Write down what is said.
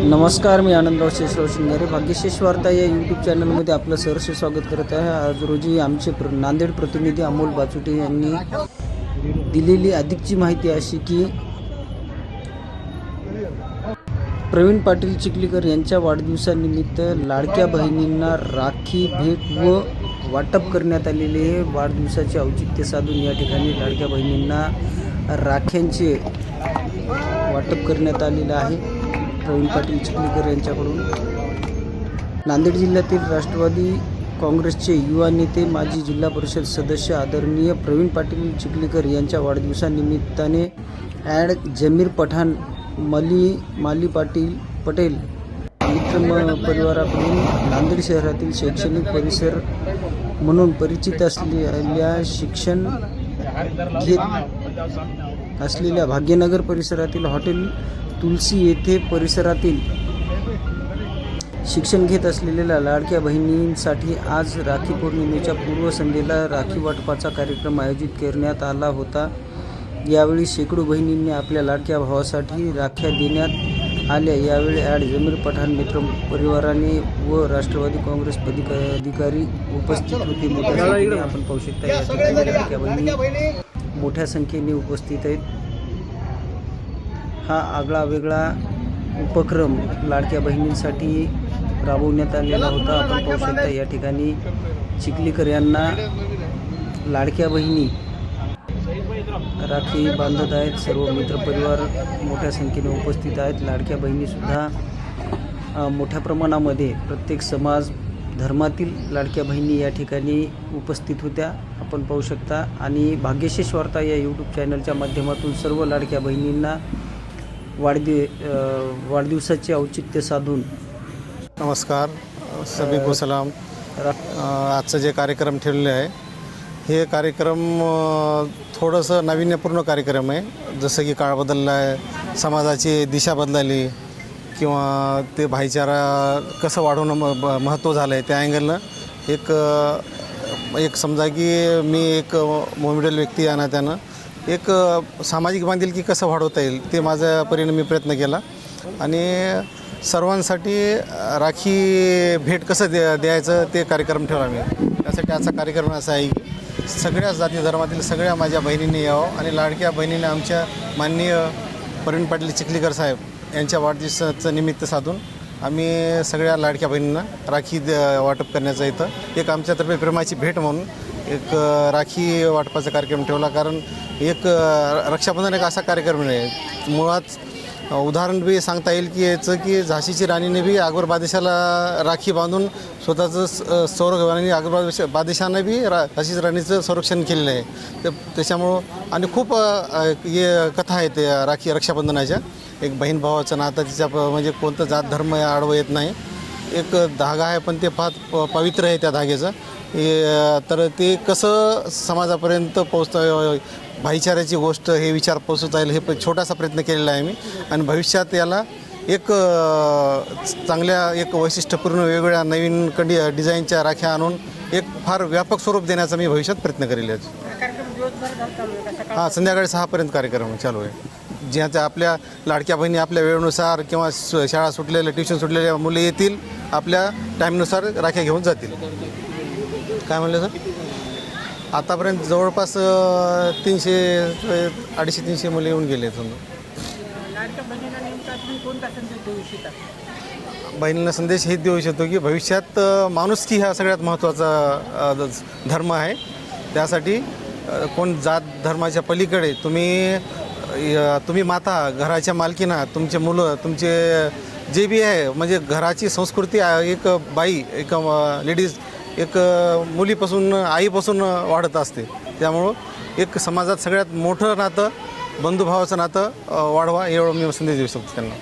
नमस्कार मी आनंदराव शेषराव शिंगारे. भाग्यशेष वार्ता या यूट्यूब चॅनलमध्ये आपलं सहर्ष स्वागत करत आहे. आज रोजी आमचे प्र नांदेड प्रतिनिधी अमोल बाचुटे यांनी दिलेली अधिकची माहिती अशी की प्रवीण पाटील चिखलीकर यांच्या वाढदिवसानिमित्त लाडक्या बहिणींना राखी भेट व वाटप करण्यात आलेले आहे वाढदिवसाचे औचित्य साधून या ठिकाणी लाडक्या बहिणींना राख्यांचे वाटप करण्यात आलेलं आहे. प्रवीण पाटील चिखलीकर यांच्याकडून. नांदेड जिल्ह्यातील राष्ट्रवादी काँग्रेसचे युवा नेते माजी जिल्हा परिषद सदस्य आदरणीय प्रवीण पाटील चिखलीकर यांच्या वाढदिवसानिमित्ताने ॲड जमीर पठाण मली माली पाटील पटेल मित्र परिवाराकडून नांदेड शहरातील शैक्षणिक परिसर म्हणून परिचित असलेल्या शिक्षण घेत असलेल्या भाग्यनगर परिसरातील हॉटेल तुलसी येथे परिसरातील शिक्षण घेत असलेल्या लाडक्या बहिणींसाठी आज राखी पौर्णिमेच्या पूर्वसंध्येला राखी वाटपाचा कार्यक्रम आयोजित करण्यात आला होता. यावेळी शेकडो बहिणींनी आपल्या लाडक्या भावासाठी राख्या देण्यात आल्या. यावेळी ॲड जमीर पठाण मित्र परिवाराने व राष्ट्रवादी काँग्रेस पदिक अधिकारी उपस्थित होते. मोठ्या संख्येने आपण पाहू शकता या ठिकाणी लाडक्या बहिणी मोठ्या संख्येने उपस्थित आहेत. हा आगळा वेगळा उपक्रम लाडक्या बहिणींसाठी राबवण्यात आलेला होता. आपण पाहू शकता या ठिकाणी चिखलीकर यांना लाडक्या बहिणी राखी बांधत आहेत. सर्व मित्रपरिवार मोठ्या संख्येने उपस्थित आहेत. लाडक्या बहिणीसुद्धा मोठ्या प्रमाणामध्ये प्रत्येक समाज धर्मातील लाडक्या बहिणी या ठिकाणी उपस्थित होत्या. आपण पाहू शकता. आणि भाग्यशेष वार्ता या यूट्यूब चॅनलच्या माध्यमातून सर्व लाडक्या बहिणींना वाढदि अ, वाढदिवसाचे औचित्य साधून. नमस्कार सभी को सलाम. आजचं जे कार्यक्रम ठेवलेले आहे हे कार्यक्रम थोडंसं नाविन्यपूर्ण कार्यक्रम आहे. जसं की काळ बदलला आहे समाजाची दिशा बदलली किंवा ते भाईचारा कसं वाढवणं म महत्त्व झालं आहे त्या अँगलनं एक एक समजा की मी एक मोमिडल व्यक्ती या नात्यानं एक सामाजिक बांधिलकी कसं वाढवता येईल ते माझा परीने मी प्रयत्न केला. आणि सर्वांसाठी राखी भेट कसं द्या द्यायचं ते कार्यक्रम ठेवला मी. त्यासाठी आजचा कार्यक्रम असा आहे की सगळ्या जाती धर्मातील सगळ्या माझ्या बहिणींनी यावं आणि लाडक्या बहिणीने आमच्या माननीय प्रवीण पाटील चिखलीकर साहेब यांच्या वाढदिवसाचं निमित्त साधून आम्ही सगळ्या लाडक्या बहिणींना राखी द वाटप करण्याचं इथं एक आमच्यातर्फे प्रेमाची भेट म्हणून एक राखी वाटपाचा कार्यक्रम ठेवला कारण एक रक्षाबंधन एक असा कार्यक्रम नाही मुळात उदाहरण बी सांगता येईल की याचं की झाशीची राणीने बी अकबर बादशाला राखी बांधून स्वतःचं संरक्षण आणि अकबर बादशा बादशानं बी रा झाशीची राणीचं संरक्षण केलेलं आहे. तर त्याच्यामुळं आणि खूप हे कथा आहेत या राखी रक्षाबंधनाच्या. एक बहीण भावाचं नातं तिच्या प- म्हणजे कोणतं जात धर्म आडवं येत नाही. एक धागा आहे पण ते फार प- पवित्र आहे त्या धाग्याचं तर ते कसं समाजापर्यंत पोहोचता भाईचाऱ्याची गोष्ट हे विचार पोचवता येईल हे छोटासा प्रयत्न केलेला आहे मी. आणि भविष्यात याला एक चांगल्या एक वैशिष्ट्यपूर्ण वेगवेगळ्या नवीन कंडी डिझाईनच्या राख्या आणून एक फार व्यापक स्वरूप देण्याचा मी भविष्यात प्रयत्न करेल याचा. हां संध्याकाळी सहापर्यंत कार्यक्रम चालू आहे. ज्याच्या आपल्या लाडक्या बहिणी आपल्या वेळेनुसार किंवा शाळा सुटलेल्या ट्युशन सुटलेल्या मुले येतील आपल्या टाईमनुसार राख्या घेऊन जातील. काय म्हणलं सर? आतापर्यंत जवळपास तीनशे अडीचशे तीनशे मुलं येऊन गेले समजा. बहिणींना संदेश हेच देऊ इच्छितो की भविष्यात माणुसकी हा सगळ्यात महत्त्वाचा धर्म आहे. त्यासाठी कोण जात धर्माच्या पलीकडे तुम्ही तुम्ही माता घराच्या मालकीना तुमचे मुलं तुमचे जे बी आहे म्हणजे घराची संस्कृती एक बाई एक लेडीज एक मुलीपासून आईपासून वाढत असते. त्यामुळं एक समाजात सगळ्यात मोठं नातं बंधुभावाचं नातं वाढवा एवढं मी संदेश देऊ शकतो त्यांना.